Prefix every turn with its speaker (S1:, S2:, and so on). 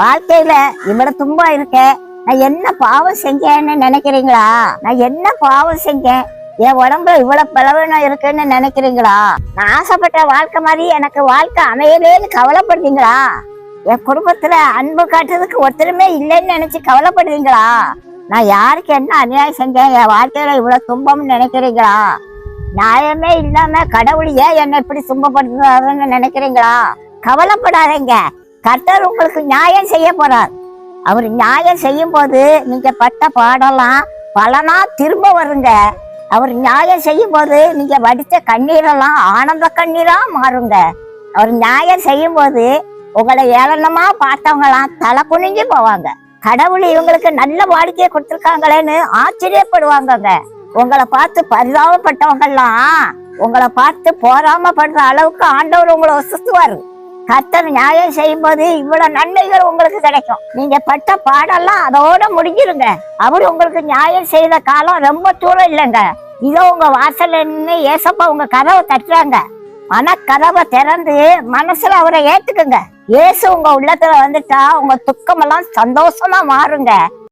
S1: வாழ்க்கையில இவ்வளவு துன்பம் இருக்கேன் நான் என்ன பாவம் செஞ்சேன்னு நினைக்கிறீங்களா? நான் என்ன பாவம் செஞ்சேன்? என் உடம்புல இவ்வளவு பலவீனம் இருக்குன்னு நினைக்கிறீங்களா? நான் ஆசைப்பட்ட வாழ்க்கை மாதிரி எனக்கு வாழ்க்கை அமையலேன்னு கவலைப்படுறீங்களா? என் குடும்பத்துல அன்பு காட்டுறதுக்கு ஒருத்தருமே இல்லைன்னு நினைச்சு கவலைப்படுறீங்களா? நான் யாருக்கு என்ன அநியாயம் செஞ்சேன்? என் வாழ்க்கையில இவ்வளவு துன்பம்னு நினைக்கிறீங்களா? நியாயமே இல்லாம கடவுள் ஏன் என்னை இப்படி துன்பப்படுத்துறாருன்னு நினைக்கிறீங்களா? கவலைப்படாதீங்க. கர்த்தர் உங்களுக்கு நியாயம் செய்ய போறார். அவர் நியாயம் செய்யும் போது நீங்க பட்ட பாடலாம் பலனா திரும்ப வருங்க. அவர் நியாயம் செய்யும் போது நீங்க வடித்த கண்ணீரெல்லாம் ஆனந்த கண்ணீரா மாறுங்க. அவர் நியாயம் செய்யும் போது உங்களை ஏளனமா பார்த்தவங்களாம் தலை குனிஞ்சு போவாங்க. கடவுள் இவங்களுக்கு நல்ல வாழ்க்கையை கொடுத்துருக்காங்களேன்னு ஆச்சரியப்படுவாங்கங்க. உங்களை பார்த்து பரிதாபப்பட்டவங்கெல்லாம் உங்களை பார்த்து போராமப்படுற அளவுக்கு ஆண்டவர் உங்களை சுத்துவாரு கர்த்தர் நியாயம் செய்யும் போது இவ்வளவு நன்மைகள் உங்களுக்கு கிடைக்கும். நீங்க பட்ட பாடெல்லாம் அதோட முடிஞ்சிருங்க. அவர் உங்களுக்கு நியாயம் செய்த காலம் ரொம்ப தூரம் இல்லைங்க. இதோ உங்க வாசல்ல நின்று ஏசப்பா உங்க கதவை தட்டுறாங்க. மனக்கதவை கதவை திறந்து மனசுல அவரை ஏத்துக்குங்க. ஏசு உங்க உள்ளத்துல வந்துட்டா உங்க துக்கமெல்லாம் சந்தோஷமா மாறுங்க.